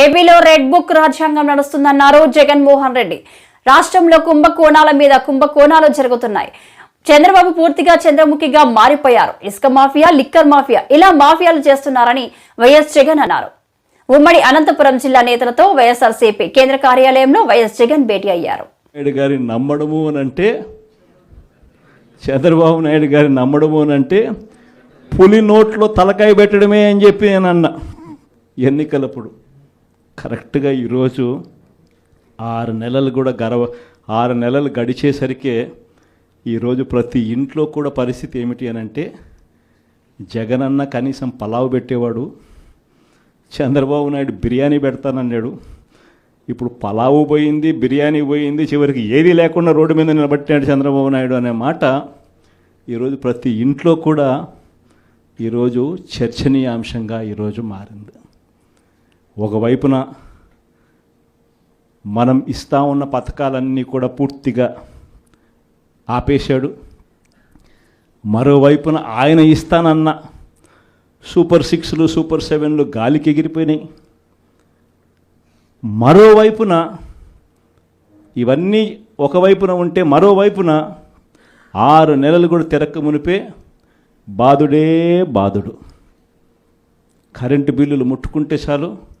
ఏపీలో red book రాజ్యాంగం నడుస్తుందన్నారు జగన్మోహన్ రెడ్డి. రాష్ట్రంలో కుంభకోణాల మీద కుంభకోణాలు జరుగుతున్నాయి. చంద్రబాబు పూర్తిగా చంద్రముఖిగా మారిపోయారు. ఇసుక మాఫియా లిక్కర్ మాఫియా ఇలా మాఫియాలు చేస్తున్నారని వైఎస్ జగన్ అన్నారు. ఉమ్మడి అనంతపురం జిల్లా నేతలతో వైఎస్ఆర్సీపీ కేంద్ర కార్యాలయంలో వైఎస్ జగన్ భేటీ అయ్యారు. నాయుడు గారిని నమ్మడము అంటే చంద్రబాబు నాయుడు గారి నమ్మడము అంటే పులి నోట్లో తలకాయ పెట్టడమే అని చెప్పి నేను అన్న. ఎన్నికలప్పుడు. కరెక్ట్గా ఈరోజు ఆరు నెలలు కూడా గర్వ ఆరు నెలలు గడిచేసరికే ఈరోజు ప్రతి ఇంట్లో కూడా పరిస్థితి ఏమిటి అని అంటే జగనన్న కనీసం పలావ్ పెట్టేవాడు చంద్రబాబు నాయుడు బిర్యానీ పెడతానన్నాడు. ఇప్పుడు పలావు పోయింది బిర్యానీ పోయింది చివరికి ఏది లేకుండా రోడ్డు మీద నిలబట్టాడు చంద్రబాబు నాయుడు అనే మాట ఈరోజు ప్రతి ఇంట్లో కూడా ఈరోజు చర్చనీయాంశంగా ఈరోజు మారింది. ఒకవైపున మనం ఇస్తా ఉన్న పథకాలన్నీ కూడా పూర్తిగా ఆపేశాడు. మరోవైపున ఆయన ఇస్తానన్న సూపర్ సిక్స్లు సూపర్ సెవెన్లు గాలికి ఎగిరిపోయినాయి. మరోవైపున ఇవన్నీ ఒకవైపున ఉంటే మరోవైపున ఆరు నెలలు కూడా తిరక్క మునిపే బాధుడే బాధుడు కరెంటు బిల్లులు ముట్టుకుంటే చాలు.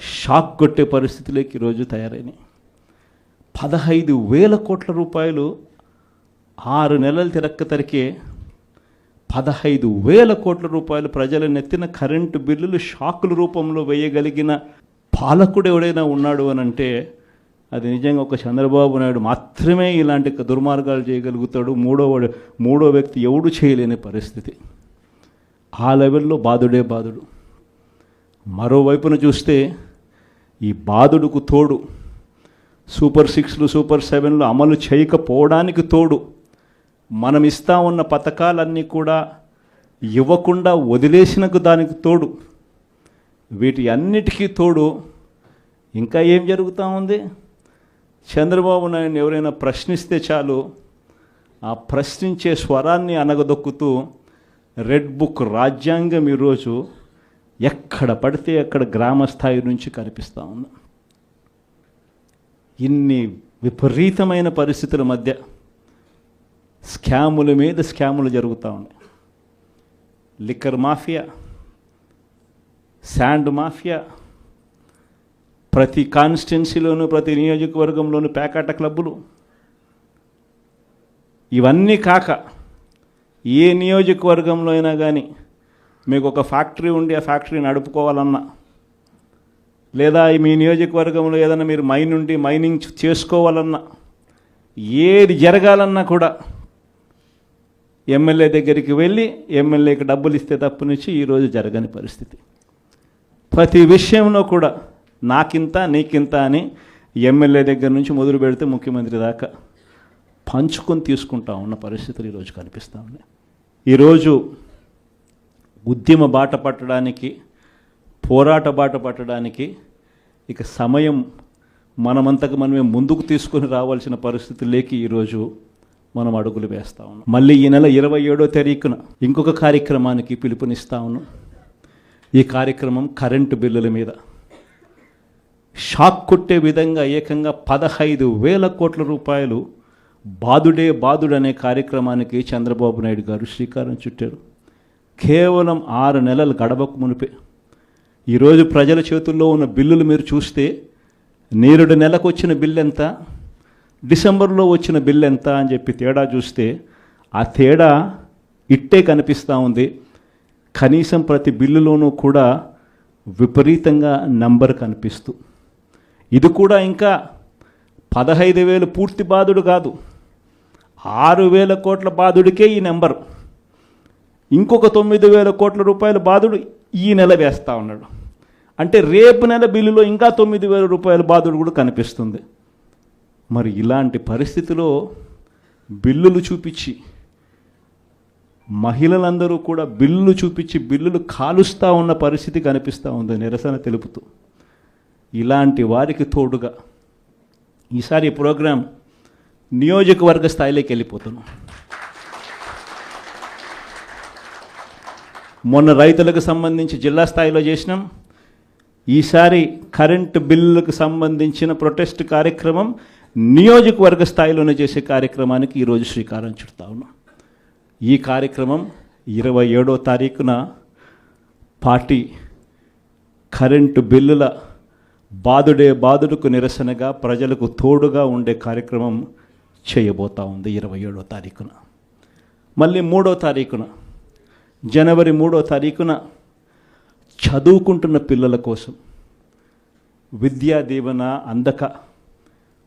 షాక్ కొట్టే పరిస్థితిలోకి ఈరోజు తయారైనాయి. పదహైదు వేల కోట్ల రూపాయలు ఆరు నెలలు తిరక్క తరికే పదహైదు వేల కోట్ల రూపాయలు ప్రజల నెత్తిన కరెంటు బిల్లులు షాకుల రూపంలో వేయగలిగిన పాలకుడు ఎవడైనా ఉన్నాడు అని అంటే అది నిజంగా ఒక చంద్రబాబు నాయుడు మాత్రమే ఇలాంటి దుర్మార్గాలు చేయగలుగుతాడు. మూడో మూడో వ్యక్తి ఎవడు చేయలేని పరిస్థితి. ఆ లెవెల్లో బాధుడే బాధుడు. మరోవైపున చూస్తే ఈ బాధుడుకు తోడు. సూపర్ సిక్స్లు సూపర్ సెవెన్లు అమలు చేయకపోవడానికి తోడు. మనం ఇస్తా ఉన్న పథకాలన్నీ కూడా ఇవ్వకుండా వదిలేసినకు దానికి తోడు. వీటి అన్నిటికీ తోడు. ఇంకా ఏం జరుగుతూ ఉంది? చంద్రబాబు నాయుడు ఎవరైనా ప్రశ్నిస్తే చాలు. ఆ ప్రశ్నించే స్వరాన్ని అనగదొక్కుతూ రెడ్ బుక్ రాజ్యాంగం ఈరోజు ఎక్కడ పడితే అక్కడ గ్రామ స్థాయి నుంచి కనిపిస్తూ ఉన్నాం ఇన్ని విపరీతమైన పరిస్థితుల మధ్య స్కాముల మీద స్కాములు జరుగుతూ ఉన్నాయి. లిక్కర్ మాఫియా శాండ్ మాఫియా ప్రతి కాన్స్టిట్యున్సీలోనూ ప్రతి నియోజకవర్గంలోనూ పేకాట క్లబ్బులు. ఇవన్నీ కాక ఏ నియోజకవర్గంలో అయినా కానీ మీకు ఒక ఫ్యాక్టరీ ఉండి ఆ ఫ్యాక్టరీ నడుపుకోవాలన్నా. లేదా మీ నియోజకవర్గంలో ఏదైనా మీరు మైన్ ఉండి మైనింగ్ చేసుకోవాలన్నా. ఏది జరగాలన్నా కూడా ఎమ్మెల్యే దగ్గరికి వెళ్ళి ఎమ్మెల్యేకి డబ్బులు ఇస్తే తప్పు నుంచి ఈరోజు జరగని పరిస్థితి. ప్రతి విషయంలో కూడా నాకింత నీకింత అని ఎమ్మెల్యే దగ్గర నుంచి మొదలు పెడితే ముఖ్యమంత్రి దాకా పంచుకొని తీసుకుంటా ఉన్న పరిస్థితులు ఈరోజు కనిపిస్తూ ఉన్నాయి. ఈరోజు ఉద్యమ బాట పట్టడానికి పోరాట బాట పట్టడానికి ఇక సమయం మనమంతకు మనమే ముందుకు తీసుకొని రావాల్సిన పరిస్థితి లేక ఈరోజు మనం అడుగులు వేస్తా ఉన్నాం. మళ్ళీ ఈ నెల ఇరవై ఏడో తారీఖున ఇంకొక కార్యక్రమానికి పిలుపునిస్తా ఉన్నాం. ఈ కార్యక్రమం కరెంటు బిల్లుల మీద. షాక్ కొట్టే విధంగా ఏకంగా పదహైదు వేల కోట్ల రూపాయలు బాదుడే బాదుడు అనే కార్యక్రమానికి చంద్రబాబు నాయుడు గారు శ్రీకారం చుట్టారు. కేవలం ఆరు నెలలు గడవకు మునిపే. ఈరోజు ప్రజల చేతుల్లో ఉన్న బిల్లులు మీరు చూస్తే నేరుడు నెలకు వచ్చిన బిల్లు ఎంత డిసెంబర్లో వచ్చిన బిల్లు ఎంత అని చెప్పి తేడా చూస్తే ఆ తేడా ఇట్టే కనిపిస్తూ ఉంది. కనీసం ప్రతి బిల్లులోనూ కూడా విపరీతంగా నంబర్ కనిపిస్తూ. ఇది కూడా ఇంకా పదహైదు వేలు పూర్తి బాధుడు కాదు. ఆరు వేల కోట్ల బాధుడికే ఈ నెంబర్. ఇంకొక తొమ్మిది వేల కోట్ల రూపాయల బాధుడు ఈ నెల వేస్తూ ఉన్నాడు. అంటే రేపు నెల బిల్లులో ఇంకా తొమ్మిది వేల రూపాయల బాధుడు కూడా కనిపిస్తుంది. మరి ఇలాంటి పరిస్థితిలో బిల్లులు చూపించి మహిళలందరూ కూడా బిల్లులు చూపించి బిల్లులు కాలుస్తూ ఉన్న పరిస్థితి కనిపిస్తూ ఉంది నిరసన తెలుపుతూ. ఇలాంటి వారికి తోడుగా ఈసారి ప్రోగ్రాం నియోజకవర్గ స్థాయిలోకి వెళ్ళిపోతున్నాం. మొన్న రైతులకు సంబంధించి జిల్లా స్థాయిలో చేసినాం. ఈసారి కరెంటు బిల్లులకు సంబంధించిన ప్రొటెస్ట్ కార్యక్రమం నియోజకవర్గ స్థాయిలోనే చేసే కార్యక్రమానికి ఈరోజు శ్రీకారం చుడతా ఉన్నాం. ఈ కార్యక్రమం ఇరవై ఏడో తారీఖున పార్టీ కరెంటు బిల్లుల బాదుడే బాదుడుకు నిరసనగా ప్రజలకు తోడుగా ఉండే కార్యక్రమం చేయబోతా ఉంది ఇరవై ఏడో తారీఖున. మళ్ళీ మూడో తారీఖున జనవరి మూడో తారీఖున చదువుకుంటున్న పిల్లల కోసం విద్యా దీవెన అందక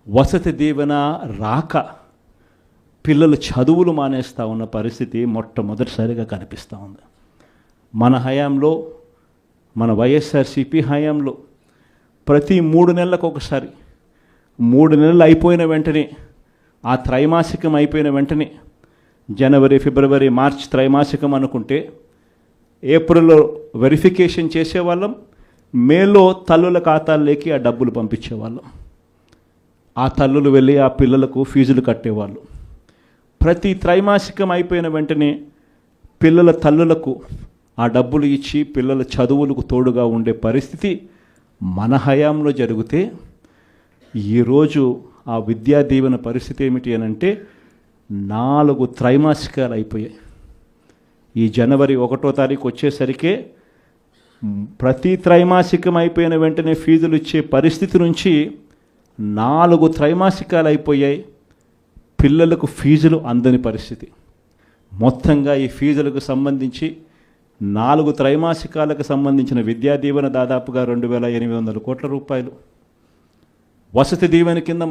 వసతి దీవెన రాక పిల్లలు చదువులు మానేస్తూ ఉన్న పరిస్థితి మొట్టమొదటిసారిగా కనిపిస్తూ ఉంది. మన హయాంలో మన వైఎస్ఆర్సిపి హయాంలో ప్రతి మూడు నెలలకు ఒకసారి మూడు నెలలు అయిపోయిన వెంటనే ఆ త్రైమాసికం అయిపోయిన వెంటనే జనవరి ఫిబ్రవరి మార్చ్ త్రైమాసికం అనుకుంటే ఏప్రిల్లో వెరిఫికేషన్ చేసేవాళ్ళం మేలో తల్లుల ఖాతాల్లోకి ఆ డబ్బులు పంపించేవాళ్ళం. ఆ తల్లులు వెళ్ళి ఆ పిల్లలకు ఫీజులు కట్టేవాళ్ళు. ప్రతి త్రైమాసికం అయిపోయిన వెంటనే పిల్లల తల్లులకు ఆ డబ్బులు ఇచ్చి పిల్లల చదువులకు తోడుగా ఉండే పరిస్థితి మన హయాంలో జరిగితే ఈరోజు ఆ విద్యా దీవెన పరిస్థితి ఏమిటి అని అంటే నాలుగు త్రైమాసికాలు అయిపోయాయి. ఈ జనవరి ఒకటో తారీఖు వచ్చేసరికే ప్రతి త్రైమాసికం అయిపోయిన వెంటనే ఫీజులు ఇచ్చే పరిస్థితి నుంచి నాలుగు త్రైమాసికాలు అయిపోయాయి. పిల్లలకు ఫీజులు అందని పరిస్థితి. మొత్తంగా ఈ ఫీజులకు సంబంధించి నాలుగు త్రైమాసికాలకు సంబంధించిన విద్యా దీవెన దాదాపుగా రెండు వేల ఎనిమిది వందల కోట్ల రూపాయలు. వసతి దీవెన కింద